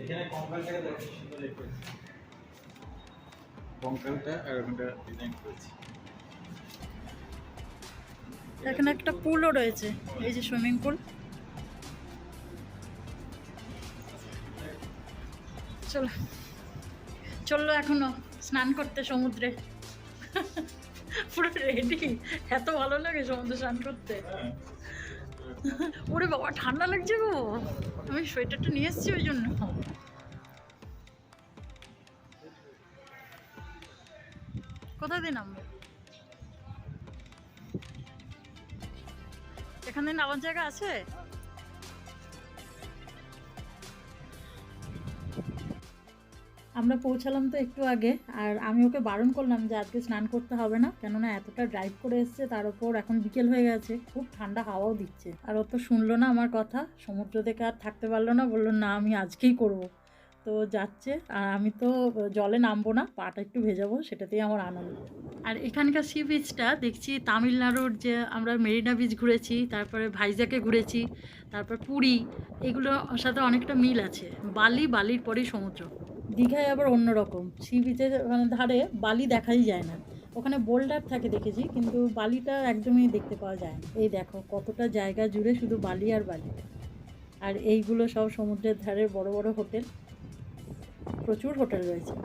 এখানে কঙ্কালটাকে দেখো সুন্দর করেছি। কঙ্কালটা আর ওখানটা ডিজাইন করেছি। এখানে একটা পুলও রয়েছে এই যে সুইমিং পুল। চলো চলল এখনও স্নান করতে সমুদ্রে। পুরো রেডি এত ভালো লাগে সমুদ্রে স্নান করতে। ওরে বাবা ঠান্ডা লাগছে গো। আমি সোয়েটারটা নিয়ে এসেছি ওই জন্য। কোথায় দিয়ে নামবো? এখানে নামার জায়গা আছে? আমরা পৌঁছালাম তো একটু আগে, আর আমি ওকে বারণ করলাম যে আজকে স্নান করতে হবে না, কেননা এতটা ড্রাইভ করে এসছে, তার উপর এখন বিকেল হয়ে গেছে, খুব ঠান্ডা হাওয়াও দিচ্ছে। আর ও তো শুনলো না আমার কথা, সমুদ্র দেখে আর থাকতে পারল না, বলল না আমি আজকেই করব। তো যাচ্ছে, আর আমি তো জলে নামবো না, পাটা একটু ভেজাবো, সেটাতেই আমার আনন্দ। আর এখানকার সি বিচটা দেখছি, তামিলনাড়ুর যে আমরা মেরিনা বিচ ঘুরেছি, তারপরে ভাইজাকে ঘুরেছি, তারপর পুরী এগুলোর সাথে অনেকটা মিল আছে। বালি, বালির পরেই সমুদ্র। দীঘায় আবার অন্যরকম। সি বিচের মানে ধারে বালি দেখাই যায় না। ওখানে বোল্ডার থাকে দেখেছি, কিন্তু বালিটা একদমই দেখতে পাওয়া যায় না। এই দেখো, কতটা জায়গা জুড়ে শুধু বালি আর বালি। আর এইগুলো সব সমুদ্রের ধারে বড় বড় হোটেল। প্রচুর হোটেল রয়েছে।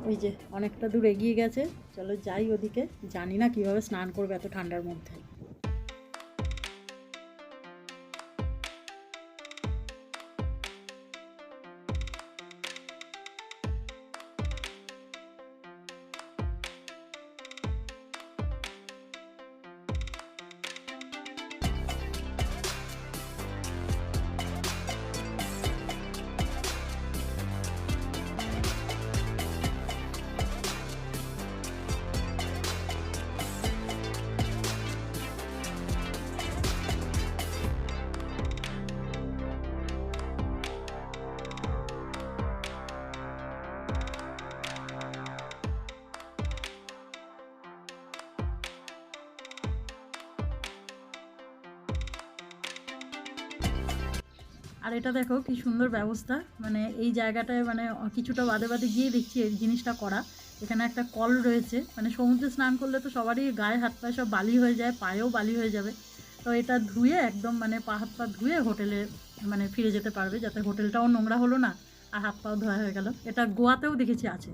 ওই যে, অনেকটা দূর এগিয়ে গেছে। চলো যাই ওদিকে। জানি না কীভাবে স্নান করবে এত ঠান্ডার মধ্যে। আর এটা দেখো কি সুন্দর ব্যবস্থা। মানে এই জায়গাটায় মানে কিছুটা বাদে বাদে গিয়ে দেখছি এই জিনিসটা করা। এখানে একটা কল রয়েছে। মানে সমুদ্রে স্নান করলে তো সবারই গায়ে হাত পায়ে সব বালি হয়ে যায়, পায়েও বালি হয়ে যাবে। তো এটা ধুয়ে একদম মানে পা হাত পা ধুয়ে হোটেলে মানে ফিরে যেতে পারবে, যাতে হোটেলটাও নোংরা হলো না আর হাত পাও ধোয়া হয়ে গেল। এটা গোয়াতেও দেখেছি আছে।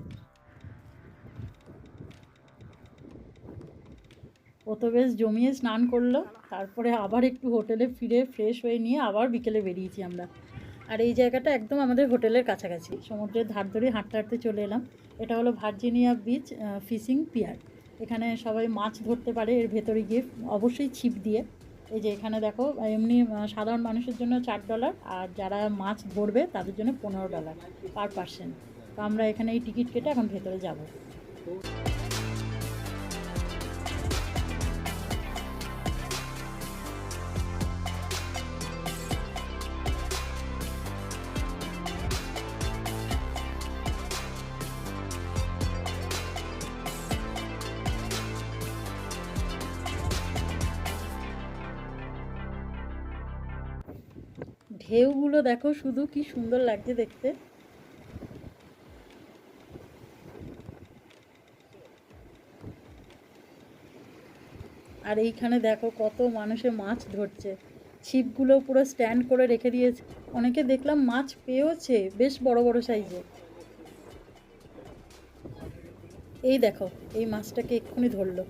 ও তো বেশ জমিয়ে স্নান করল। তারপরে আবার একটু হোটেলে ফিরে ফ্রেশ হয়ে নিয়ে আবার বিকেলে বেরিয়েছি আমরা। আর এই জায়গাটা একদম আমাদের হোটেলের কাছাকাছি। সমুদ্রের ধার ধরে হাঁটতে হাঁটতে চলে এলাম। এটা হলো ভার্জিনিয়া বিচ ফিশিং পিয়ার এখানে সবাই মাছ ধরতে পারে, এর ভেতরে গিয়ে অবশ্যই ছিপ দিয়ে। এই যে এখানে দেখো, এমনি সাধারণ মানুষের জন্য চার ডলার আর যারা মাছ ধরবে তাদের জন্য পনেরো ডলার পার পার্সন তো আমরা এখানে এই টিকিট কেটে এখন ভেতরে যাব। ঢেউগুলো দেখো শুধু কি সুন্দর লাগছে দেখতে। আর এইখানে দেখো কত মানুষে মাছ ধরছে। ছিপগুলো পুরো স্ট্যান্ড করে রেখে দিয়েছে। অনেকে দেখলাম মাছ পেয়েওছে বেশ বড় বড় সাইজে। এই দেখো, এই মাছটাকে এক্ষুনি ধরলো।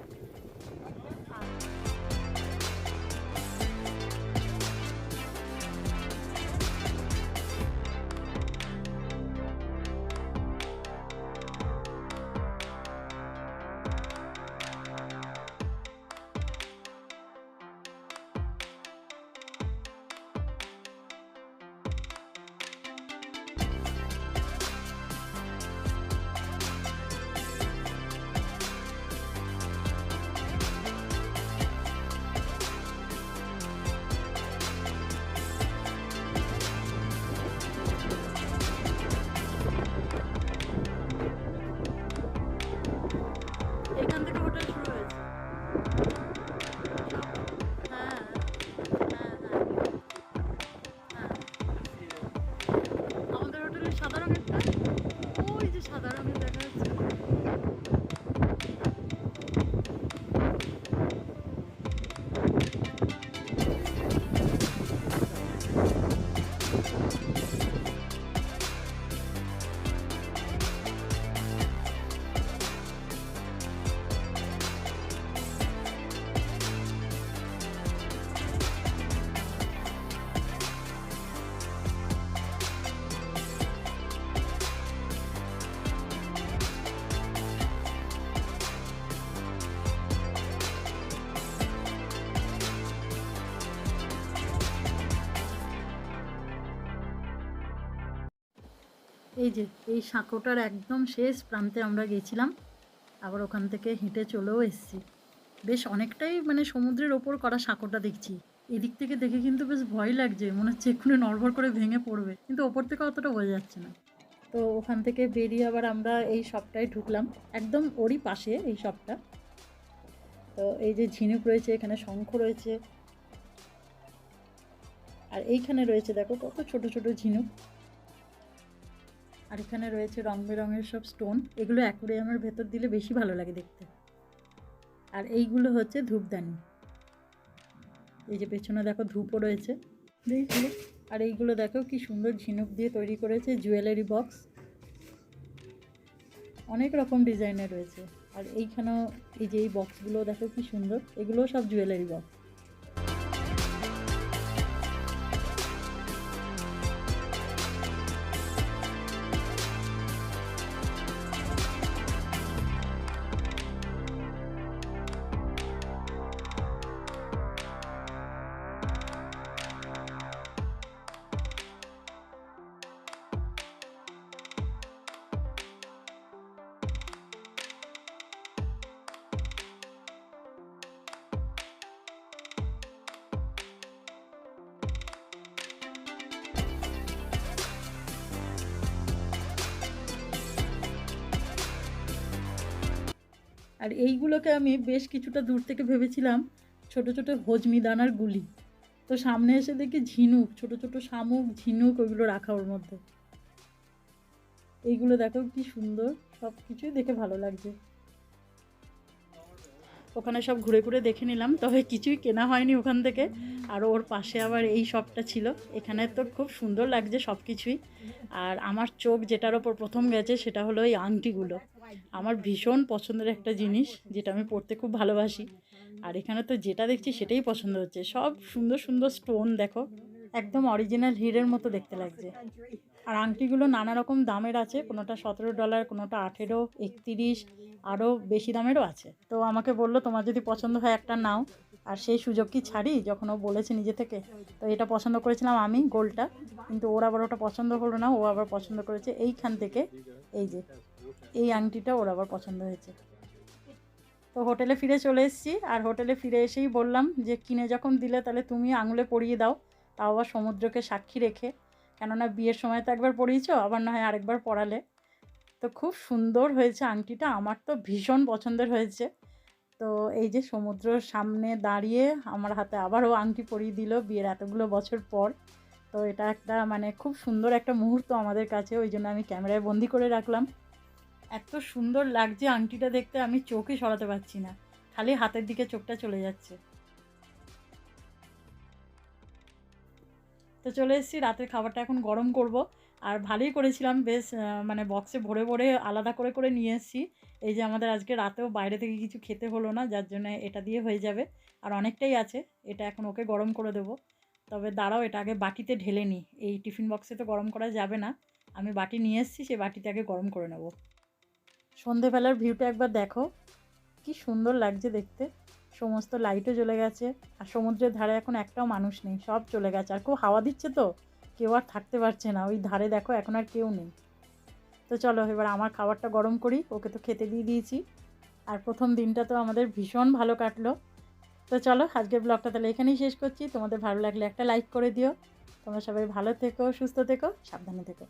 এই যে, এই সাঁকোটার একদম শেষ প্রান্তে আমরা গেছিলাম। আবার ওখান থেকে হেঁটে চলেও এসেছি। বেশ অনেকটাই মানে সমুদ্রের ওপর করা সাঁকোটা দেখছি। এদিক থেকে দেখে কিন্তু বেশ ভয় লাগছে, মনে হচ্ছে এক্ষুনি নড়বড় করে ভেঙে পড়বে। কিন্তু ওপর থেকে অতটা বোঝা যাচ্ছে না। তো ওখান থেকে বেরিয়ে আবার আমরা এই শপটায় ঢুকলাম। একদম ওরই পাশে এই শপটা তো এই যে ঝিনুক রয়েছে, এখানে শঙ্খ রয়েছে। আর এইখানে রয়েছে, দেখো কত ছোট ছোট ঝিনুক। আর এখানে রয়েছে রং বেরঙের সব স্টোন এগুলো অ্যাকোরিয়ামের ভেতর দিলে বেশি ভালো লাগে দেখতে। আর এইগুলো হচ্ছে ধূপদানি। এই যে পেছনে দেখো ধূপও রয়েছে। আর এইগুলো দেখো কি সুন্দর ঝিনুক দিয়ে তৈরি করেছে জুয়েলারি বক্স অনেক রকম ডিজাইনের রয়েছে। আর এইখানেও এই যে এই বক্সগুলো দেখো কি সুন্দর। এগুলোও সব জুয়েলারি বক্স আর এইগুলোকে আমি বেশ কিছুটা দূর থেকে ভেবেছিলাম, ছোট ছোট হজমি দানার গুলি। তো সামনে এসে দেখি ঝিনুক, ছোট ছোট শামুক, ঝিনুক ওইগুলো রাখা ওর মধ্যে। এইগুলো দেখো কি সুন্দর, সব কিছুই দেখে ভালো লাগছে। ওখানে সব ঘুরে ঘুরে দেখে নিলাম, তবে কিছুই কেনা হয়নি ওখান থেকে। আর ওর পাশে আবার এই শপটা ছিল। এখানে তো খুব সুন্দর লাগছে সব কিছুই। আর আমার চোখ যেটার ওপর প্রথম গেছে সেটা হলো এই আংটিগুলো। আমার ভীষণ পছন্দের একটা জিনিস যেটা আমি পড়তে খুব ভালোবাসি। আর এখানে তো যেটা দেখছি সেটাই পছন্দ হচ্ছে। সব সুন্দর সুন্দর স্টোন দেখো। একদম অরিজিনাল হিরের মতো দেখতে লাগছে। আর আংটিগুলো নানা রকম দামের আছে। কোনোটা সতেরো ডলার কোনোটা আঠেরো, একতিরিশ আরও বেশি দামেরও আছে। তো আমাকে বলল, তোমার যদি পছন্দ হয় একটা নাও। আর সেই সুযোগ কি ছাড়ি? যখন ও বলেছে নিজে থেকে। তো এটা পছন্দ করেছিলাম আমি, গোলটা। কিন্তু ওর আবার ওটা পছন্দ হলো না। ও আবার পছন্দ করেছে এইখান থেকে। এই যে এই আংটিটা ওর আবার পছন্দ হয়েছে। তো হোটেলে ফিরে চলে এসেছি আর হোটেলে ফিরে এসেই বললাম যে, কিনে যখন দিলে তাহলে তুমি আঙুলে পরিয়ে দাও, তাও আবার সমুদ্রকে সাক্ষী রেখে। কেননা বিয়ের সময় তো একবার পরিয়েছো, আবার না হয় আরেকবার পরালে। তো খুব সুন্দর হয়েছে আংটিটা, আমার তো ভীষণ পছন্দের হয়েছে। তো এই যে সমুদ্রের সামনে দাঁড়িয়ে আমার হাতে আবারও আংটি পরিয়ে দিল বিয়ের এতগুলো বছর পর। তো এটা একটা মানে খুব সুন্দর একটা মুহূর্ত আমাদের কাছে, ওই জন্য আমি ক্যামেরায় বন্দি করে রাখলাম। এত সুন্দর লাগছে আংটিটা দেখতে, আমি চোখে সরাতে পারছি না। খালি হাতের দিকে চোখটা চলে যাচ্ছে। তো চলে এসেছি, রাতের খাবারটা এখন গরম করব। আর ভালোই করেছিলাম, বেশ মানে বক্সে ভরে ভরে আলাদা করে করে নিয়ে এসেছি। এই যে আমাদের আজকে রাতেও বাইরে থেকে কিছু খেতে হলো না, যার জন্য এটা দিয়ে হয়ে যাবে। আর অনেকটাই আছে, এটা এখন ওকে গরম করে দেবো। তবে দাঁড়াও, এটা আগে বাটিতে ঢেলে নিই এই টিফিন বক্সে তো গরম করা যাবে না। আমি বাটি নিয়ে এসেছি সেই বাটিতে আগে গরম করে নেব। সন্ধেবেলার ভিউটা একবার দেখো। কি সুন্দর লাগছে দেখতে। সমস্ত লাইটও জ্বলে গেছে, আর সমুদ্রের ধারে এখন একটাও মানুষ নেই, সব চলে গেছে। আর খুব হাওয়া দিচ্ছে তো, কেউ আর থাকতে পারছে না। ওই ধারে দেখো এখন আর কেউ নেই। তো চলো এবার আমার খাবারটা গরম করি, ওকে তো খেতে দিয়ে দিয়েছি। আর প্রথম দিনটা তো আমাদের ভীষণ ভালো কাটলো। তো চলো আজকের ব্লগটা তাহলে এখানেই শেষ করছি। তোমাদের ভালো লাগলে একটা লাইক করে দিও। তোমরা সবাই ভালো থেকো, সুস্থ থেকো, সাবধানে থেকো।